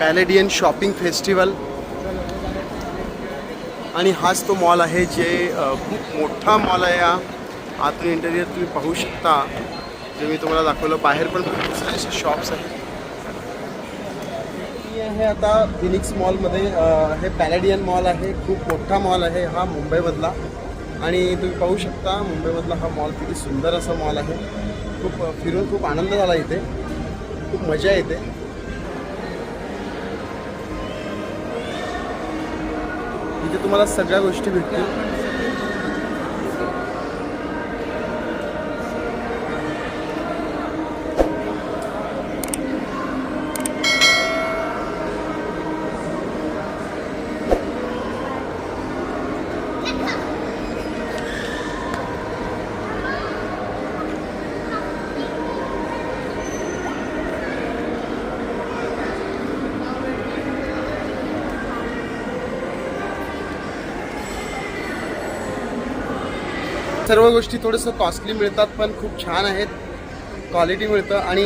पॅलेडियन shopping festival आणि हाच तो मॉल आहे जे खूप मोठा मॉल आहे हा. आतून इंटेरियर तुम्ही पाहू शकता. जे मी तुम्हाला दाखवलं बाहेर पण खूप सारे असे शॉप्स आहेत. हे आहे आता फिनिक्स मॉलमध्ये हे पॅलेडियन मॉल आहे. खूप मोठा मॉल आहे हा मुंबईमधला. आणि तुम्ही पाहू शकता मुंबईमधला हा मॉल किती सुंदर असा मॉल आहे. खूप फिरून खूप आनंद झाला इथे. खूप मजा येते. इथे तुम्हाला सगळ्या गोष्टी भेटतील. सर्व गोष्टी थोडंसं कॉस्टली मिळतात पण खूप छान आहेत. क्वालिटी मिळतं आणि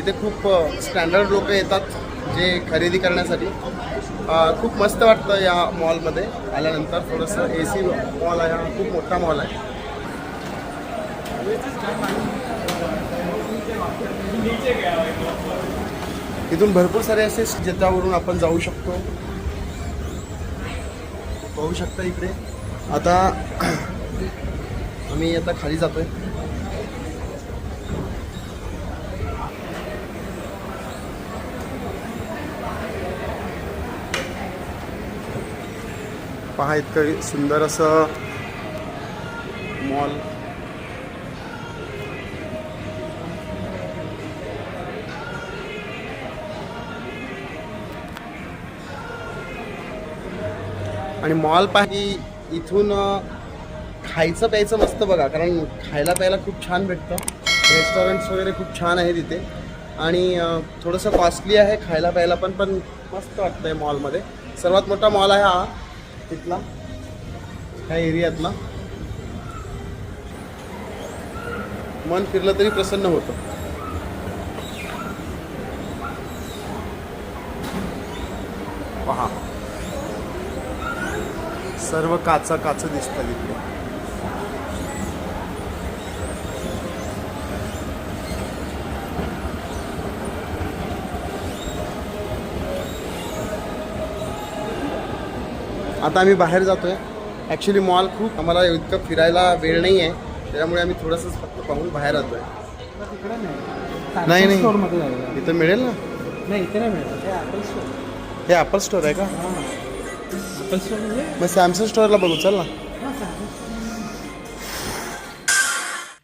इथे खूप स्टँडर्ड लोक येतात जे खरेदी करण्यासाठी. खूप मस्त वाटतं या मॉलमध्ये आल्यानंतर. थोडंसं ए सी मॉल आहे हा खूप मोठा मॉल आहे. इथून भरपूर सारे असे ज्याच्यावरून आपण जाऊ शकतो. पाहू शकता इकडे. आता आम्ही आता खाली जातोय. पहा इतकं सुंदर असं मॉल आणि मॉल पाहि इथून खायचं प्यायचं मस्त बघा कारण खायला प्यायला खूप छान भेटतं. रेस्टॉरंट्स वगैरे खूप छान आहे तिथे. आणि थोडंसं कॉस्टली आहे खायला प्यायला पण पण मस्त वाटतंय मॉलमध्ये सर्वात मोठा मॉल आहे हा तिथला ह्या एरियातला. मन फिरलं तरी प्रसन्न होतं. पहा. सर्व काचा काचं दिसतं इकडे आता आम्ही बाहेर जातोय. ॲक्च्युली मॉल खूप आम्हाला इतकं फिरायला वेळ नाही आहे त्याच्यामुळे आम्ही थोडंसंच फक्त पाहून बाहेर जातोय नाही, नाही. जाऊया. इथं मिळेल ना? नाही इथे नाही मिळत. हे ॲपल स्टोअर हे ॲपल स्टोअर आहे का? ॲपल स्टोअर म्हणजे? मग सॅमसंग स्टोअरला बघू चल ना.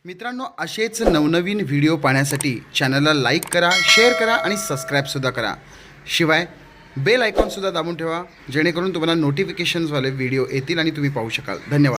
मित्रांनो असेच नवनवीन व्हिडिओ पाहण्यासाठी चॅनलला लाईक करा शेअर करा आणि सबस्क्राईबसुद्धा करा. शिवाय बेल आयकॉनसुद्धा दाबून ठेवा जेणेकरून तुम्हाला नोटिफिकेशन्सवाले व्हिडिओ येतील आणि तुम्ही पाहू शकाल. धन्यवाद.